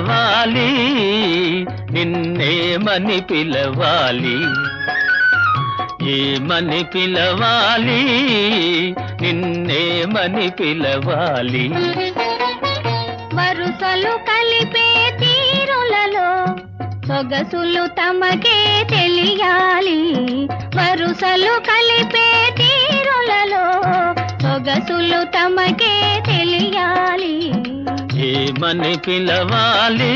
పిలవాలి నిన్నేమని పిలవాలి? ఏమని పిలవాలి నిన్నేమని పిలవాలి? వరుసలు కలిపే తీరులలో సొగసులు తమకే తెలియాలి. వరుసలు కలిపే తీరులలో సొగసులు తమకే తెలియాలి. ఏమని పిలవాలి?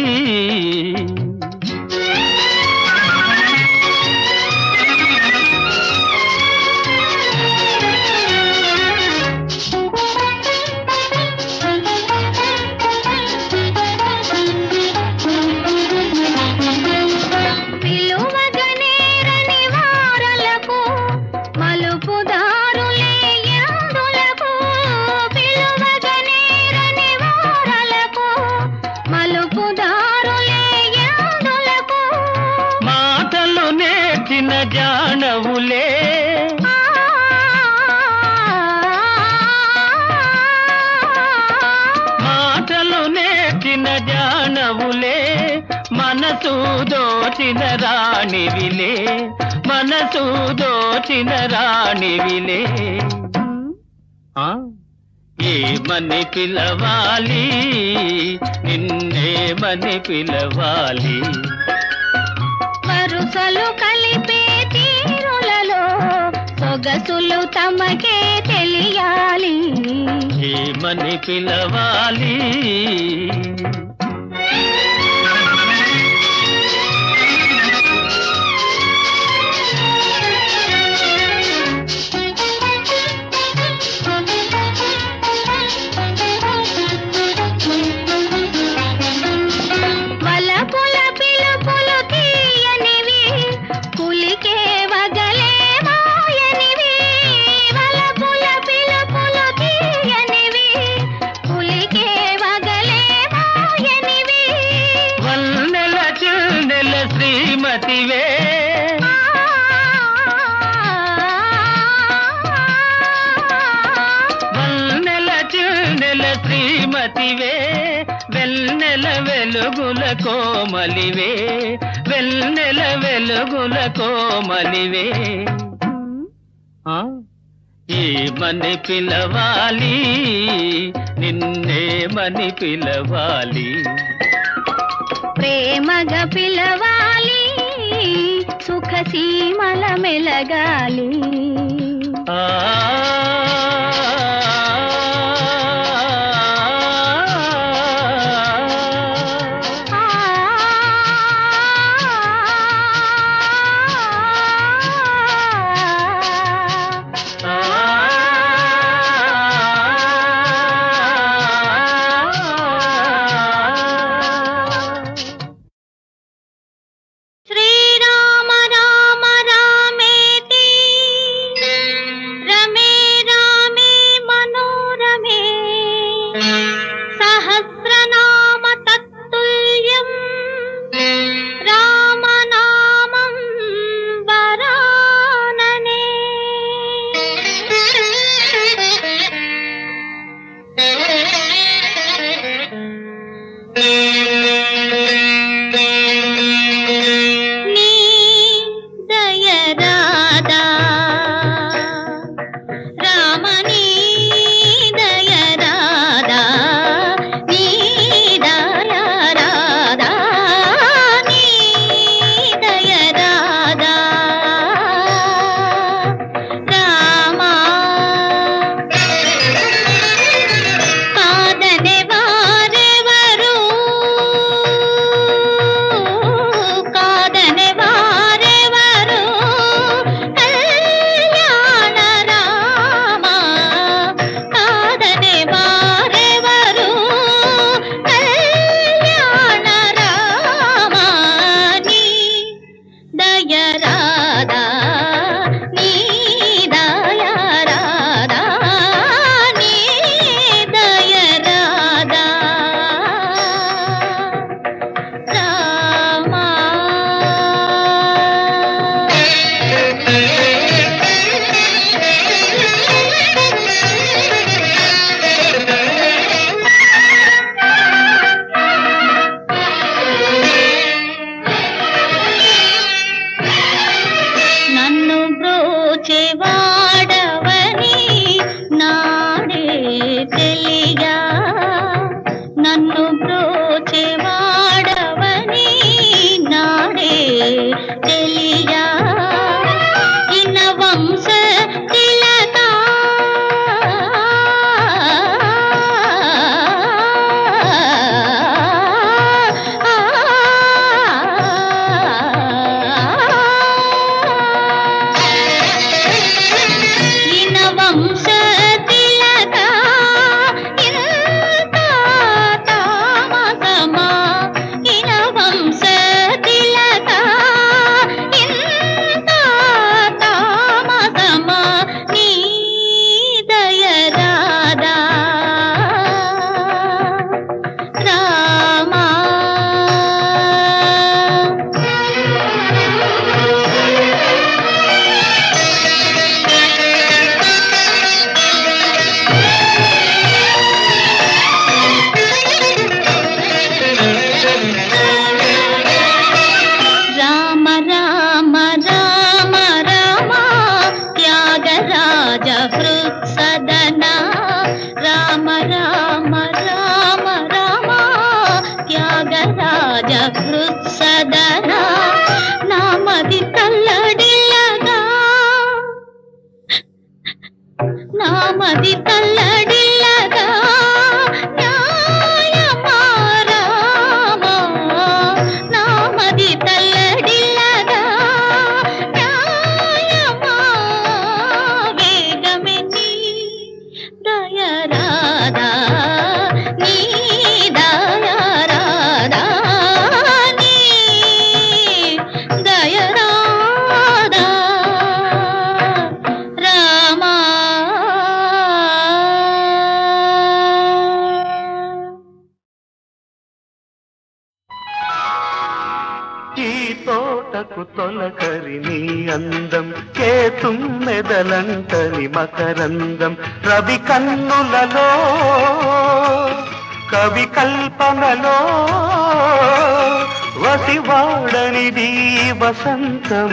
దోచిన రాణివిలే మనసు దోచిన రాణివిలే ఆ? ఏమని పిలవాలి నిన్నేమని పిలవాలి. వరుసలు కలిపే తీరులలో సొగసులు తమకే తెలియాలి. ఏమని పిలవాలి శ్రీమతివే వన్నెల చిన్నెల శ్రీమతివే వెన్నెల వెలుగుల కోమలివే వెన్నెల వెలుగుల కోమలివే. ఏమని పిలవాలి? నిన్నేమని పిలవాలి? ప్రేమగా పిలవాలి? సుఖ సీమల మెలగాలి మకరందం రవి కన్నులలో కవి కల్పనలో వసివాడనిది వసంతం.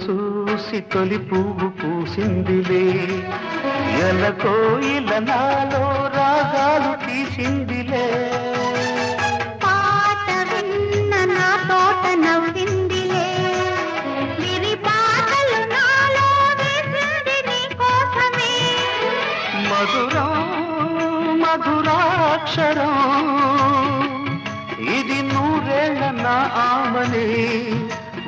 చూసి తొలి పువ్వు పూసిందిలే. ఎలకో ఇల నాలో రాగాలు తీసిందిలే. పాట విన్న నా తోట నవ్విందిలే. విరి పాటలు నాలో వేసింది కోసమే మధురం మధురాక్షరం ఇది నూరేళ్ళ నా ఆమనే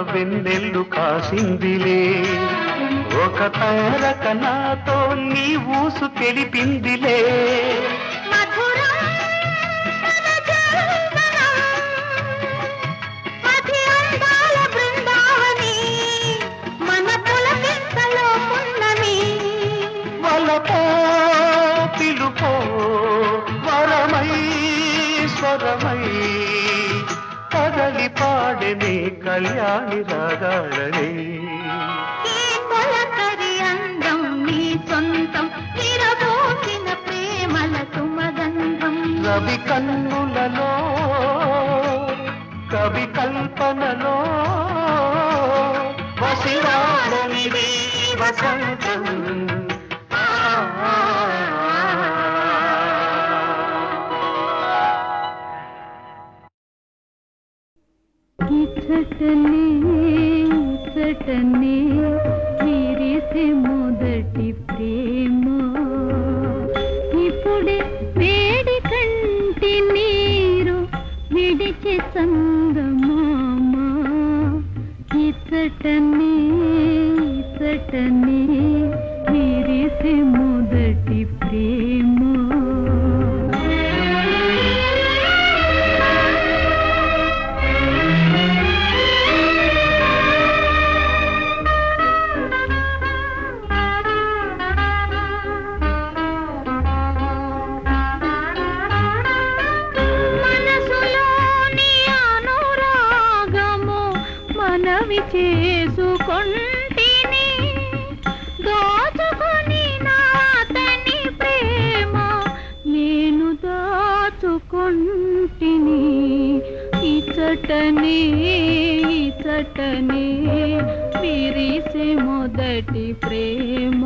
వెన్నెల్లు కాసిందిలే. ఒక తారక నాతో నీ ఊసు తెలిపిందిలే. పాడని కళ్యాణి రాగాడని అందం నీ సొంతం విరబోసిన ప్రేమల సుమగంధం రవి కన్నులలో కవి కల్పనలో వసిరాడనిది వసంతం. ఇచ్చటనే ఇచ్చటనే విరిసే మొదటి ప్రేమ. ఇప్పుడే వేడి కంటి నీరు విడిచి సంగమామ ఇచ్చటనే ఇచ్చటనే విరిసే మొదటి ప్రేమ. ఇచ్చటనే విరిసే మొదటి ప్రేమ.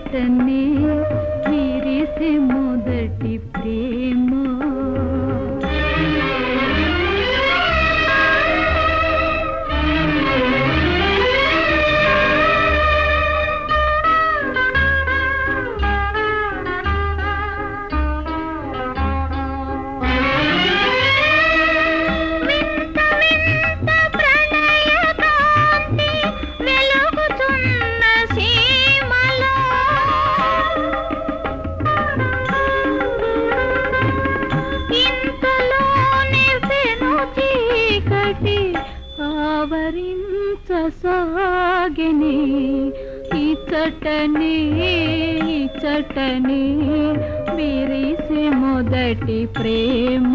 ఇచ్చటనే విరిసే మొదటి ప్రేమ ఆవరించసాగిని ఇచ్చటనే ఇచ్చటనే విరిసి మొదటి ప్రేమ ప్రేమ.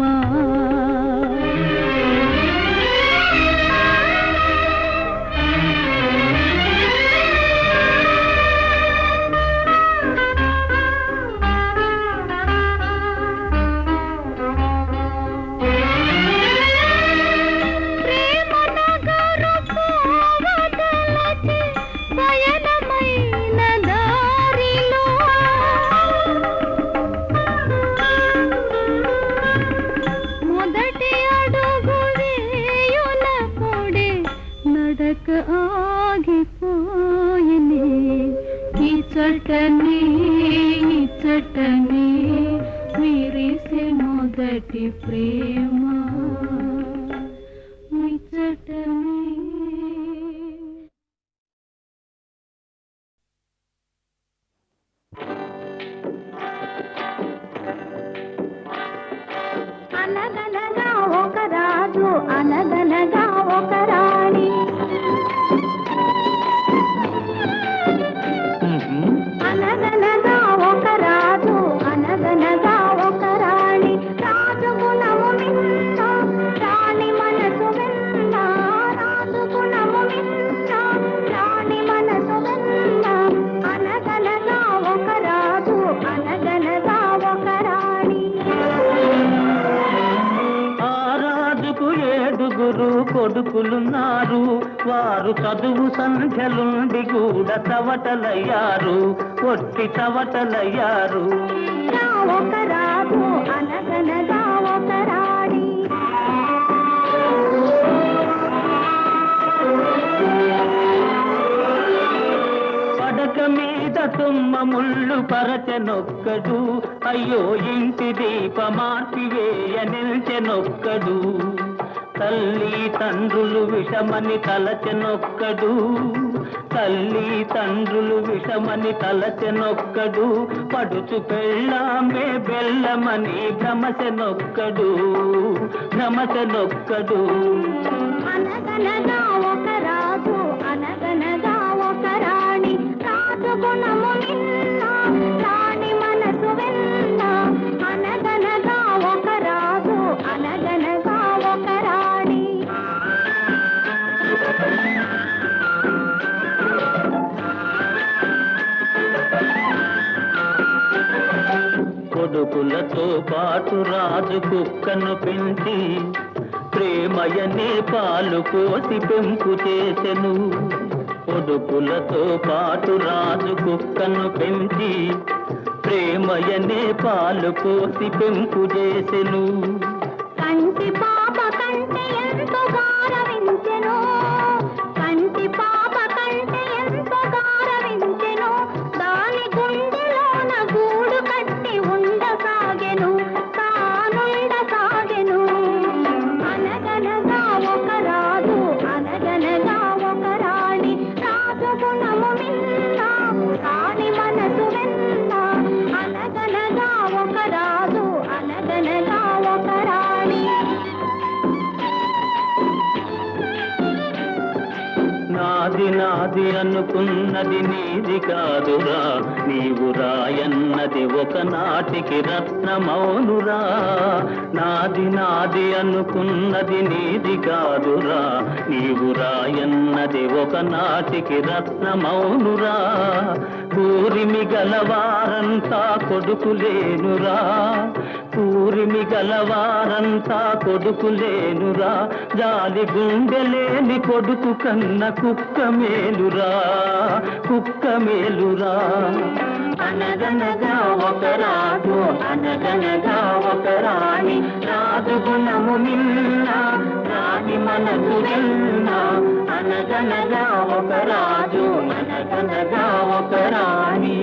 నడక ఆగిపోయిని ఇచ్చటనే ఇచ్చటనే వారు చదువు సంఖ్యలుండి కూడా చవటలయ్యారు. ఒట్టి చవటలయ్యారు. పడక మీద ముళ్ళు పరచనొక్కడు. అయ్యో ఇంటి దీపమార్పివేయ నిల్చెనొక్కడు. తల్లి తండ్రులు విషమని తలచెనొక్కడు. తల్లి తండ్రులు విషమని తలచెనొక్కడు. పడుచు పెళ్ళామే బెల్లమని భ్రమసెనొక్కడు భ్రమసెనొక్కడు అనగనగా ఒక రాజు అనగనగా ఒక రాణి. రాజు కాకులతో పాటు రాజు కుక్కను పెంచి ప్రేమయనే పాలు కోసి పెంపు చేసెను. కొడుకులతో పాటు రాజు కుక్కను పెంచి ప్రేమయనే పాలు కోసి పెంపు చేసెను. కంటి నాది అనుకున్నది నీది కాదురా. నీవు రాయన్నది ఒకనాటికి రత్నమౌనురా. నాది నాది అనుకున్నది నీది కాదురా. నీవు రాయన్నది ఒకనాటికి రత్నమౌనురా. పూరిమి గలవారంతా కొడుకులేనురా. పూరిమి గలవారంతా కొడుకులేనురా. జాలి గుండెలేని కొడుకు కన్న కుక్క మేలురా. కుక్క మేలురా. అనగనగా ఒక రాజు అనగనగా ఒక రాణి. రాజు గుణము నిన్న రాణి మనసు అనగనగా ఒక రాజు అనగనగా ఒక రాణి.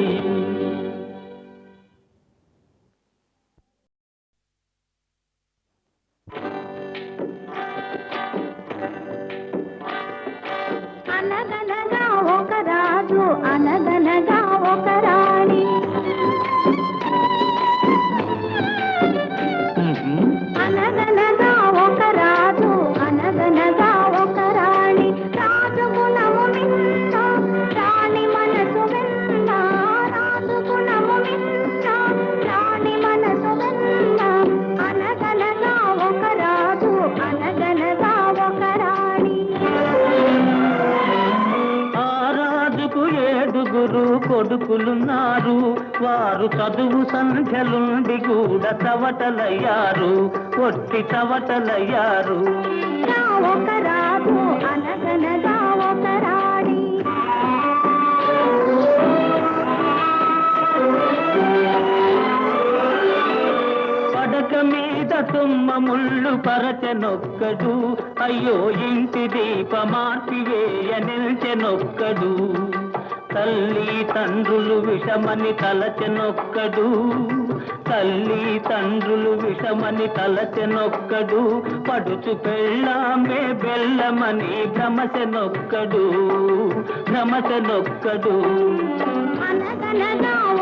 అనగనగా ఒక రాజు అనగనగా చదువు సంఖ్యలుండి కూడా చవటలయ్యారు ఒట్టి రాణి. పడక మీద తుమ్మ ముళ్ళు పరచనొక్కడు అయ్యో ఇంటి దీపమార్పివేయ నిల్చెనొక్కడు. తల్లి తండ్రులు విషమని తలచెనొక్కడు. తల్లి తండ్రులు విషమని తలచెనొక్కడు. పడుచు పెళ్ళామే బెల్లమని భ్రమసెనొక్కడు భ్రమసెనొక్కడు అనగనగా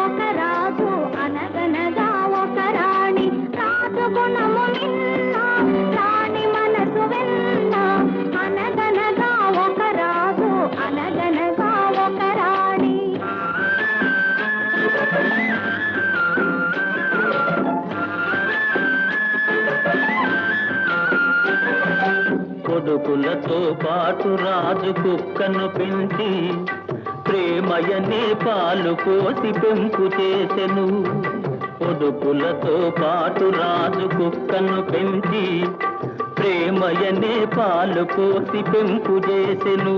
కొడుకులతో పాటు రాజు కుక్కను పెంచి ప్రేమయనే పాలు కోసి పెంపు చేసెను. పొదుపులతో పాటు రాజు కుక్కను పెంచి ప్రేమయనే పాలు కోసి పెంపు చేసెను.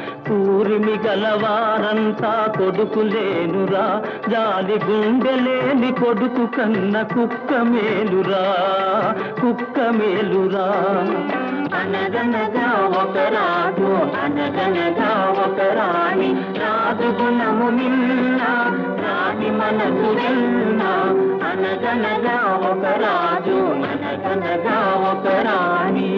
ఊరిమి గలవారంతా కొడుకులేనురా. జాలి గుండెలేని కొడుకు కన్న కుక్క మేలురా కుక్క మేలురా అనగనగా ఒక రాజు అనగనగా ఒక రాణి. రాజు గుణము నిన్న రాణి మనసు నిన్న. అనగనగా ఒక రాజు అనగనగా ఒక రాణి.